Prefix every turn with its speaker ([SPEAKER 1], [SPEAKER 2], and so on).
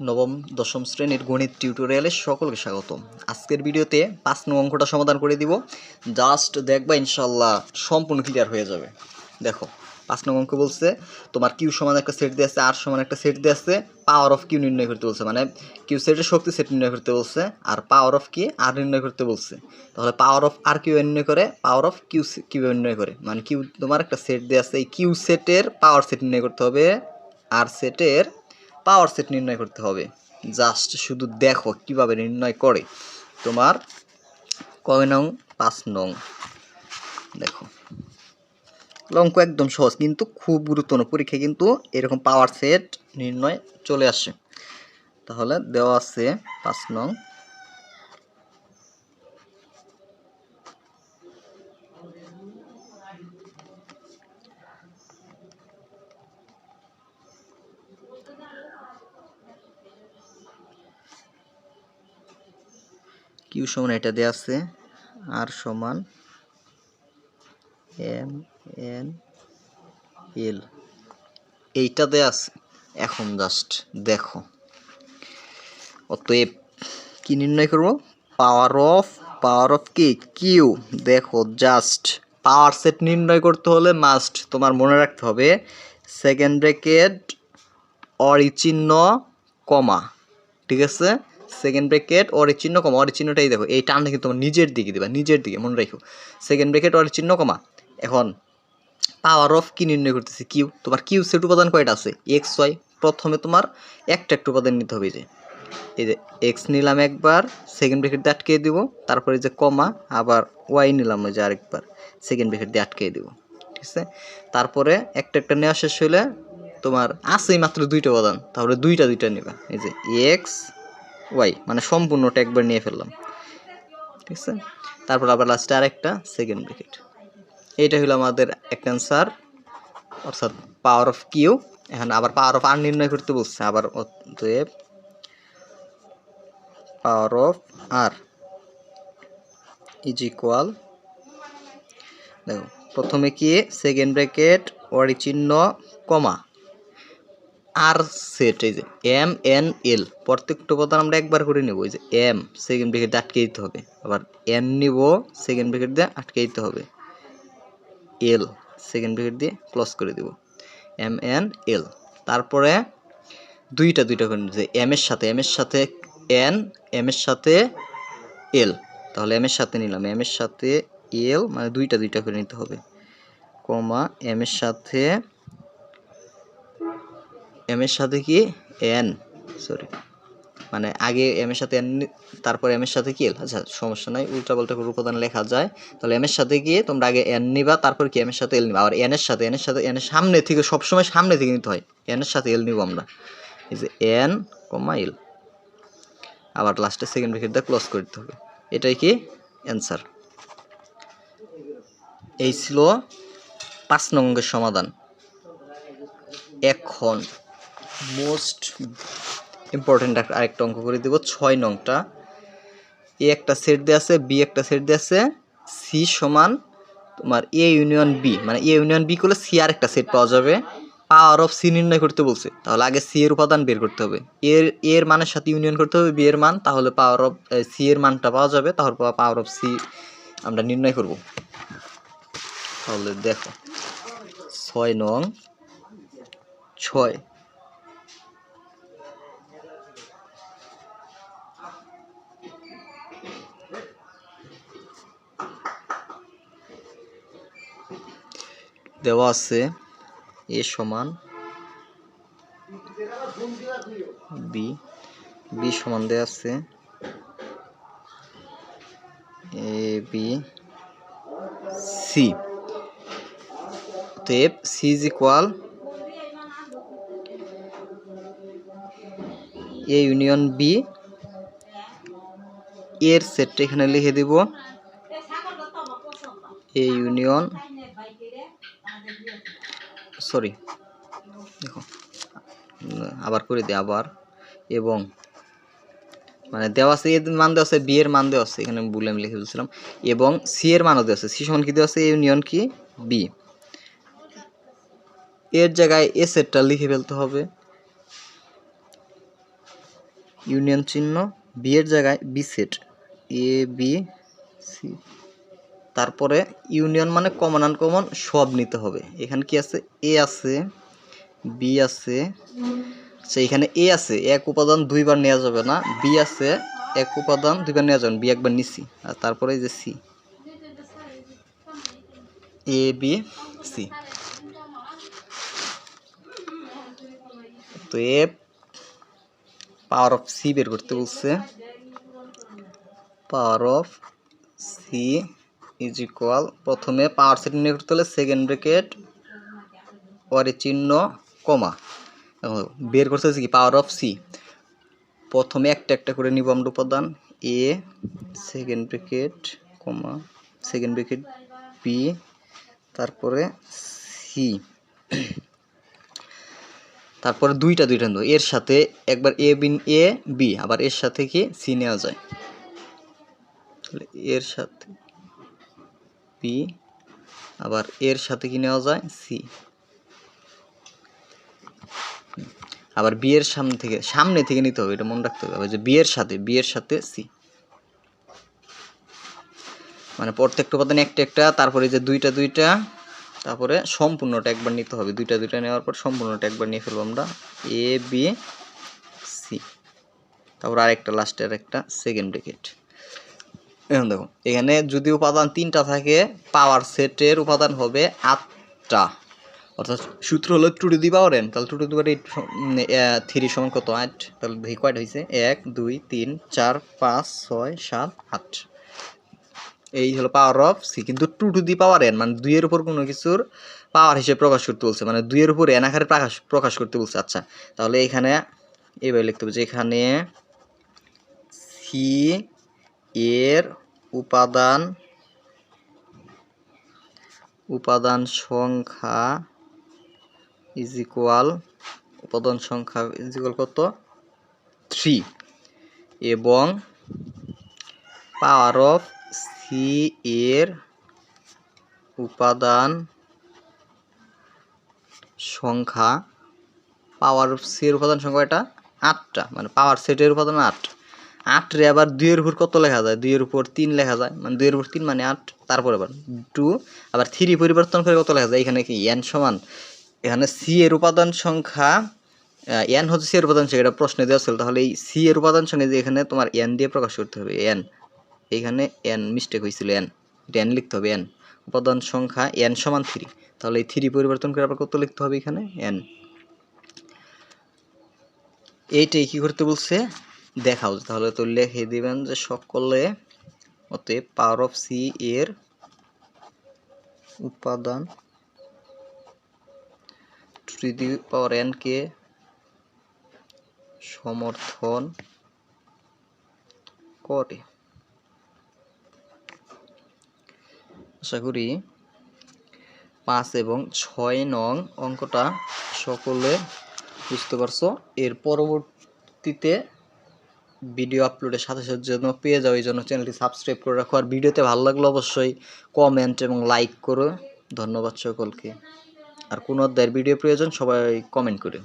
[SPEAKER 1] নবম, দশম শ্রেণির গণিত টিউটোরিয়ালে সকলকে স্বাগতম আজকের ভিডিওতে পাঁচ নং অঙ্কটা সমাধান করে দিব। জাস্ট দেখবা ইনশাল্লাহ সম্পূর্ণ ক্লিয়ার হয়ে যাবে। দেখো, পাঁচ নং অঙ্ক বলছে, তোমার কিউ সমান একটা সেট দিয়ে আছে আর সমান একটা সেট দিয়ে আছে পাওয়ার অফ কিউ নির্ণয় করতে বলছে। মানে কিউ সেটের শক্তি সেট নির্ণয় করতে বলছে, আর পাওয়ার অফ কি আর নির্ণয় করতে বলছে। তাহলে পাওয়ার অফ আর কিউ নির্ণয় করে পাওয়ার অফ কিউ কিউ নির্ণয় করে। মানে কিউ তোমার একটা সেট দিয়ে আছে, এই কিউ সেটের পাওয়ার সেট নির্ণয় করতে হবে আর সেটের পাওয়ার সেট নির্ণয় করতে হবে। জাস্ট শুধু দেখো কীভাবে নির্ণয় করে। তোমার কয় নং? পাঁচ নং। দেখো। অঙ্ক একদম সহজ, কিন্তু খুব গুরুত্বপূর্ণ। পরীক্ষায় কিন্তু এরকম পাওয়ার সেট নির্ণয় চলে আসে। তাহলে দেওয়া আছে পাঁচ নং। কিউ সমান এটা দেওয়া আছে, আর সমান এম, এন, এল। এইটা দেওয়া আছে। এখন জাস্ট দেখো। অতএব কি নির্ণয় করব? পাওয়ার অফ পাওয়ার অফ কি? কিউ দেখো জাস্ট পাওয়ার সেট নির্ণয় করতে হলে মাস্ট তোমার মনে রাখতে হবে সেকেন্ড ব্র্যাকেট অরিচিহ্ন, কমা। ঠিক আছে? সেকেন্ড ব্র্যাকেট অরের চিহ্ন কমা অরের চিহ্নটাই দেখো এই টানটা কিন্তু তোমার নিজের দিকে দিবা নিজের দিকে মনে রাখো সেকেন্ড ব্র্যাকেট অরের চিহ্ন কমা এখন পাওয়ার অফ কি নির্ণয় করতেছে কিউ তোমার কিউ সেট উপাদান কয়টা আছে? এক্স ওয়াই প্রথমে তোমার একটা একটা উপাদান নিতে হবে যে। এই যে এক্স নিলাম একবার সেকেন্ড ব্র্যাকেট দিয়ে আটকে দিব, তারপরে যে কমা আবার ওয়াই নিলাম ওই যে আরেকবার সেকেন্ড ব্র্যাকেট দিয়ে আটকে দিব, ঠিক আছে? তারপরে একটা একটা নেওয়া শেষ হলে তোমার আছেই মাত্র দুইটা উপাদান তারপরে দুইটা দুইটা নেবা, এই যে এক্স ওয়াই মানে সম্পূর্ণটা একবার নিয়ে ফেললাম। ঠিক আছে? তারপর আবার লাস্টে আরেকটা সেকেন্ড ব্র্যাকেট এইটা হলো আমাদের একটা অ্যান্সার অর্থাৎ পাওয়ার অফ কিউ এখন আবার পাওয়ার অফ আর নির্ণয় করতে বলছে, আবার power of R is equal দেখো, প্রথমে কি? সেকেন্ড ব্র্যাকেট ওয়ারি চিহ্ন কমা। আর সেট, এই যে এম, এন, এল, প্রত্যেকটা উপাদান আমরা একবার করে নেব, এই যে এম সেকেন্ড ব্র্যাকেট দিয়ে আটকে দিতে হবে, আবার এন নিব সেকেন্ড ব্র্যাকেট দিয়ে আটকে দিতে হবে, এল সেকেন্ড ব্র্যাকেট দিয়ে ক্লোজ করে দেব, এম, এন, এল, তারপরে দুইটা দুইটা করে নিতে এম এর সাথে, এম এর সাথে এন, এম এর সাথে এল, তাহলে এম এর সাথে নিলাম, এম এর সাথে এল মানে দুইটা দুইটা করে নিতে হবে, কমা এম এর সাথে এম এর সাথে কি? এন সরি মানে আগে এম এর সাথে এন তারপর এম এর সাথে কি? এল আচ্ছা সমস্যা নাই উল্টা পাল্টা করে উপাদান লেখা যায়। তাহলে এম এর সাথে গিয়ে তোমরা আগে এন নিবা, তারপর কি এম এর সাথে এল নিবা? আর এন এর সাথে এন এর সাথে এন এর সামনে থেকে, সবসময় সামনে থেকে নিতে হয়। এন এর সাথে এল নিব আমরা। এই যে এন কমা এল আবার লাস্টে সেকেন্ড ব্রেকেট দিয়ে ক্লোজ করে দিতে হবে। এটাই কি? অ্যান্সার এই ছিল পাঁচ নম্বরের সমাধান। এখন মোস্ট ইম্পর্টেন্ট আরেকটা অঙ্ক করে দেব। ছয় নংটা। এ একটা সেট দিয়ে আছে, বি একটা সেট দিয়ে আছে সি সমান তোমার এ ইউনিয়ন বি মানে এ ইউনিয়ন বি করলে সি আর একটা সেট পাওয়া যাবে। পাওয়ার অফ সি নির্ণয় করতে বলছে। তাহলে আগে সি এর উপাদান বের করতে হবে। এর এর মানের সাথে ইউনিয়ন করতে হবে বি এর মান। তাহলে পাওয়ার অফ সি এর মানটা পাওয়া যাবে। তাহলে পাওয়ার অফ সি আমরা নির্ণয় করব। তাহলে দেখো, ছয় নং, ছয়। দেওয়া আছে, এ সমান বি বি সমান দেওয়া আছে। A, B, C. অতএব C is equal A union B এর সেটটা এখানে লিখে দিব। এ ইউনিয়ন সরি দেখো, আবার করে দিই আবার। এবং মানে দেওয়া আছে, এর মান দেওয়া আছে বি এর মান দেওয়া আছে, এখানে ভুলে আমি লিখে ফেলছিলাম। এবং সি এর মানও দেওয়া আছে সি সমান কি দেওয়া আছে? ইউনিয়ন কি? বি এর জায়গায় এ সেটটা লিখে ফেলতে হবে। ইউনিয়ন চিহ্ন বি এর জায়গায় B set A B C তারপরে ইউনিয়ন মানে কমন আনকমন সব নিতে হবে। এখানে কি আছে? এ আছে বি আছে আচ্ছা এখানে এ আছে, এক উপাদান দুইবার নেওয়া যাবে না। বি আছে, এক উপাদান দুইবার নেওয়া যাবে বি একবার নিছি, আর তারপরে যে সি এ বি সি তো এ পাওয়ার অফ সি বের করতে বলছে। Power of C is equal প্রথমে পাওয়ার সেট নির্ণয় করতে হলে সেকেন্ড ব্রেকেট পরে চিহ্ন কমা বের করতে হচ্ছে কি? পাওয়ার অফ সি প্রথমে একটা একটা করে নিব আমরা উপাদান A second bracket comma second bracket B তারপরে সি তারপরে দুইটা দুইটা নেব। এর সাথে একবার এ বিন এ বি আবার এর সাথে কি? সি নেওয়া যায়। এর সাথে বি আবার এর সাথে কি নেওয়া যায়? সি। আবার বি এর সামনে থেকে সামনে থেকে নিতে হবে, এটা মনে রাখতে হবে। যে বি এর সাথে, বি এর সাথে সি। মানে প্রত্যেকটা উপাদান একটা একটা, তারপরে যে দুইটা দুইটা, তারপরে সম্পূর্ণটা একবার নিতে হবে। দুইটা দুইটা নেওয়ার পর সম্পূর্ণটা একবার নিয়ে ফেলব আমরা। A, B, C. তারপর আরেকটা, লাস্টের একটা সেকেন্ড ব্রেকেট এখন দেখো, এখানে যদি উপাদান তিনটা থাকে পাওয়ার সেটের উপাদান হবে আটটা। অর্থাৎ সূত্র হলো two to the power N তাহলে two to the power eight three সমান কত? আট। তাহলে দেখি কয়টা হয়েছে এক, দুই, তিন, চার, পাঁচ, ছয়, সাত, আট। এই হলো পাওয়ার অফ সি কিন্তু two to the power N মানে দুইয়ের উপর কোনো কিছুর পাওয়ার হিসেবে প্রকাশ করতে বলছে মানে দুইয়ের উপর এন আকারে প্রকাশ প্রকাশ করতে বলছে। আচ্ছা তাহলে এখানে এইভাবে লিখতে হবে যে এখানে সি এর উপাদান উপাদান সংখ্যা ইজ ইকুয়াল উপাদান সংখ্যা ইজ ইকুয়াল কত? থ্রি এবং পাওয়ার অফ সি এর উপাদান সংখ্যা পাওয়ার অফ সি এর উপাদান সংখ্যা এটা আটটা মানে পাওয়ার সেটের উপাদান আট। আট রে আবার দুইয়ের উপর কত লেখা যায়? দুইয়ের উপর তিন লেখা যায়। মানে দুইয়ের উপর তিন মানে আট, তারপরে আবার টু আবার থ্রি পরিবর্তন করে কত লেখা যায়? এখানে কি এন সমান? এখানে সি এর উপাদান সংখ্যা এন হচ্ছে সি এর উপাদান সংখ্যা, এটা প্রশ্নে দেওয়া ছিল। তাহলে এই সি এর উপাদান সংখ্যা যে এখানে তোমার এন দিয়ে প্রকাশ করতে হবে এন এখানে এন মিস্টেক হয়েছিল এন এটা এন লিখতে হবে এন উপাদান সংখ্যা এন সমান থ্রি তাহলে এই থ্রি পরিবর্তন করে আবার কত লিখতে হবে এখানে? এন এইটাই কি করতে বলছে? দেখাও, তাহলে তো লিখে দিবেন যে সকলে অতএব পাওয়ার অফ সি এর উপাদান টু পাওয়ার এন কে সমর্থন করে। আশা করি পাঁচ এবং ছয় নং অঙ্কটা সকলে বুঝতে পারছ। এর পরবর্তীতে ভিডিও আপলোডের সাথে সাথে যেন পেয়ে যাও এই জন্য চ্যানেলটি সাবস্ক্রাইব করে রাখো। আর ভিডিওতে ভালো লাগলে অবশ্যই কমেন্ট এবং লাইক করো। ধন্যবাদ সকলকে। আর কোনো অধ্যায়ের ভিডিও প্রয়োজন সবাই কমেন্ট করে।